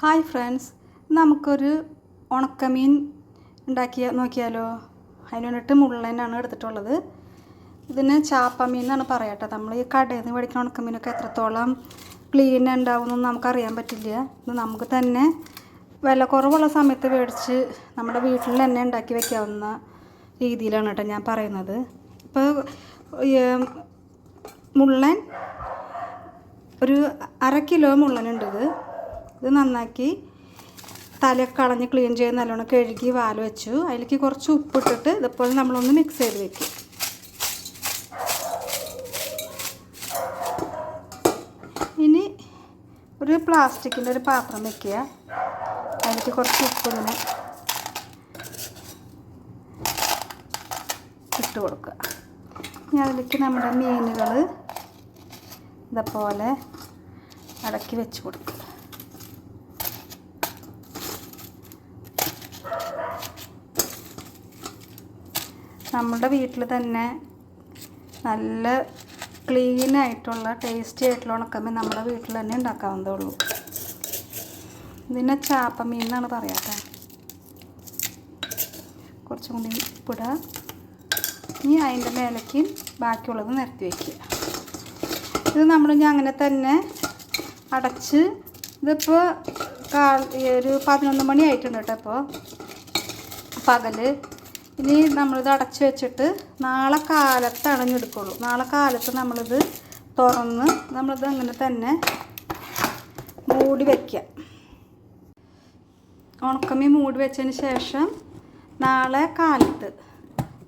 Hi friends നമുക്കൊരു ഉണക്കമീൻ ഉണ്ടാക്കിയ നോക്കിയാലോ? അതിന് വേണ്ടിയിട്ട് മുള്ളനാണ് എടുത്തിട്ടുള്ളത്. ഇതിന് ചാപ്പമീൻ എന്നാണ് പറയാട്ടോ. നമ്മൾ ഈ കടയിൽ നിന്ന് മേടിക്കുന്ന ഉണക്കമീനൊക്കെ എത്രത്തോളം ക്ലീൻ ഉണ്ടാവുമെന്നൊന്നും നമുക്കറിയാൻ പറ്റില്ല. ഇത് നമുക്ക് തന്നെ വില കുറവുള്ള സമയത്ത് മേടിച്ച് നമ്മുടെ വീട്ടിൽ തന്നെ ഉണ്ടാക്കി വെക്കാവുന്ന രീതിയിലാണ് കേട്ടോ ഞാൻ പറയുന്നത്. ഇപ്പോൾ മുള്ളൻ ഒരു അര കിലോ മുള്ളനുണ്ട് ഇത്. ഇത് നന്നാക്കി തലയൊക്കെ കളഞ്ഞ് ക്ലീൻ ചെയ്ത് നല്ലോണം കഴുകി വാൽ വെച്ചു. അതിലേക്ക് കുറച്ച് ഉപ്പിട്ടിട്ട് ഇതുപോലെ നമ്മളൊന്ന് മിക്സ് ചെയ്ത് വെക്കും. ഇനി ഒരു പ്ലാസ്റ്റിക്കിന്റെ ഒരു പാത്രം വെക്കുക. അതിലേക്ക് കുറച്ച് ഉപ്പ് ഇങ്ങനെ ഇട്ട് കൊടുക്കുക. ഇനി അതിലേക്ക് നമ്മുടെ മീനുകൾ ഇതേപോലെ അടക്കി വെച്ച് കൊടുക്കുക നമ്മുടെ വീട്ടിൽ തന്നെ നല്ല ക്ലീൻ ആയിട്ടുള്ള ടേസ്റ്റി ആയിട്ടുള്ള ഉണക്കമീൻ നമ്മുടെ വീട്ടിൽ തന്നെ ഉണ്ടാക്കാവുന്നതേ ഉള്ളൂ. ഇതിനെ ചാപ്പമീൻ എന്നാണ് പറയാത്ത. കുറച്ചും കൂടി ഉപ്പിടുക ഇനി അതിന്റെ മേലേക്ക് ബാക്കിയുള്ളത് നിരത്തി വയ്ക്കുക. ഇത് നമ്മൾ ഇനി അങ്ങനെ തന്നെ അടച്ച് ഇതിപ്പോൾ കാ ഒരു പതിനൊന്ന് മണി ആയിട്ടുണ്ട് കേട്ടോ ഇപ്പോൾ പകൽ ഇനി നമ്മളിത് അടച്ച് വെച്ചിട്ട് നാളെ കാലത്ത് അണഞ്ഞെടുക്കുള്ളൂ നാളെ കാലത്ത് നമ്മളിത് തുറന്ന് നമ്മളിത് അങ്ങനെ തന്നെ മൂടി വയ്ക്കുക ഉണക്കമീൻ മൂടി വെച്ചതിന് ശേഷം നാളെ കാലത്ത്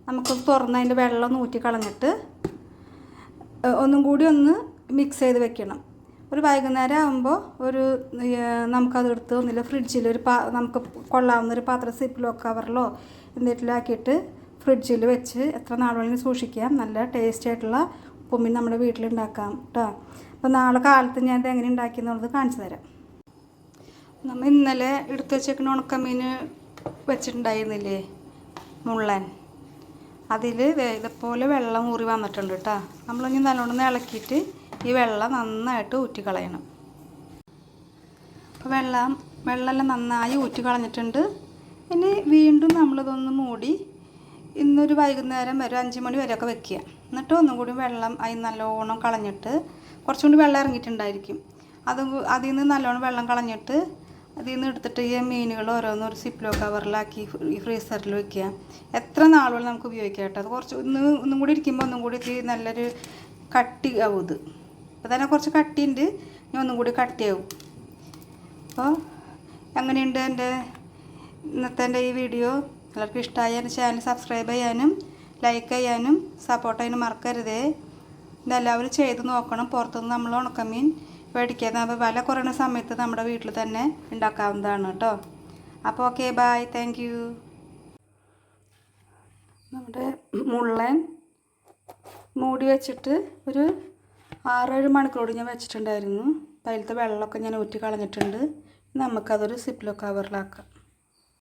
നമുക്ക് തുറന്ന് അതിന്റെ വെള്ളം ഊറ്റി കളഞ്ഞിട്ട് ഒന്നും കൂടി ഒന്ന് മിക്സ് ചെയ്ത് വെക്കണം. ഒരു വൈകുന്നേരം ആകുമ്പോൾ ഒരു നമുക്കത് എടുത്ത് ഒന്നില്ല ഫ്രിഡ്ജിൽ ഒരു പാ നമുക്ക് കൊള്ളാവുന്ന ഒരു പാത്രം സിപ്പിലോ കവറിലോ എന്തെങ്കിലുമാക്കിയിട്ട് ഫ്രിഡ്ജിൽ വെച്ച് എത്ര നാൾ വേണമെങ്കിലും സൂക്ഷിക്കാം. നല്ല ടേസ്റ്റ് ആയിട്ടുള്ള ഉപ്പുമീൻ നമ്മുടെ വീട്ടിലുണ്ടാക്കാം കേട്ടോ അപ്പോൾ നാളെ കാലത്ത് ഞാൻ ഇത് എങ്ങനെ ഉണ്ടാക്കിയെന്നുള്ളത് കാണിച്ചു തരാം. നമ്മൾ ഇന്നലെ എടുത്ത് വെച്ചേക്കുന്ന ഉണക്കമീൻ വെച്ചിട്ടുണ്ടായിരുന്നില്ലേ? മുള്ളൻ. അതിൽ ഇതേപോലെ വെള്ളം ഊറി വന്നിട്ടുണ്ട് കേട്ടോ നമ്മളിനി നല്ലോണം ഇളക്കിയിട്ട് ഈ വെള്ളം നന്നായിട്ട് ഊറ്റിക്കളയണം. അപ്പോൾ വെള്ളം വെള്ളമെല്ലാം നന്നായി ഊറ്റിക്കളഞ്ഞിട്ടുണ്ട്. ഇനി വീണ്ടും നമ്മളിതൊന്ന് മൂടി ഇന്നൊരു വൈകുന്നേരം വരെ അഞ്ച് മണി വരെയൊക്കെ വെക്കുക. എന്നിട്ട് ഒന്നും കൂടി വെള്ളം അതിൽ നല്ലോണം കളഞ്ഞിട്ട് കുറച്ചും കൂടി വെള്ളം ഇറങ്ങിയിട്ടുണ്ടായിരിക്കും. അത് അതിൽ നിന്ന് നല്ലോണം വെള്ളം കളഞ്ഞിട്ട് അതിൽ നിന്ന് എടുത്തിട്ട് ഈ മീനുകൾ ഓരോന്നും ഒരു സിപ്ലോ കവറിലാക്കി ഈ ഫ്രീസറിൽ വെക്കുക. എത്ര നാളുകൾ നമുക്ക് ഉപയോഗിക്കാം കേട്ടോ? അത് കുറച്ച് ഒന്ന് ഒന്നും കൂടി ഇരിക്കുമ്പോൾ ഒന്നും കൂടി ഇത് നല്ലൊരു കട്ടി ആവും ഇത്. അപ്പോൾ തന്നെ കുറച്ച് കട്ടിയുണ്ട്. ഇനി ഒന്നും കൂടി കട്ടിയാവും അപ്പോൾ അങ്ങനെയുണ്ട് എന്റെ ഇന്നത്തെ എന്റെ ഈ വീഡിയോ എല്ലാവർക്കും ഇഷ്ടമായ ചാനൽ സബ്സ്ക്രൈബ് ചെയ്യാനും ലൈക്ക് ചെയ്യാനും സപ്പോർട്ട് ചെയ്യാനും മറക്കരുതേ. ഇതെല്ലാവരും ചെയ്ത് നോക്കണം. പുറത്തുനിന്ന് നമ്മൾ ഉണക്കമീൻ മേടിക്കാതെ അപ്പോൾ വില കുറയുന്ന സമയത്ത് നമ്മുടെ വീട്ടിൽ തന്നെ ഉണ്ടാക്കാവുന്നതാണ് കേട്ടോ. അപ്പോൾ ഓക്കെ ബായ് താങ്ക് യു നമ്മുടെ മുള്ളൻ മൂടി വെച്ചിട്ട് ഒരു ആറേഴ് മണിക്കൂർ ഞാൻ വെച്ചിട്ടുണ്ടായിരുന്നു. അപ്പോൾ അതിലത്തെ വെള്ളമൊക്കെ ഞാൻ ഊറ്റി കളഞ്ഞിട്ടുണ്ട്. നമുക്കതൊരു സിപ്ലോ കവറിലാക്കാം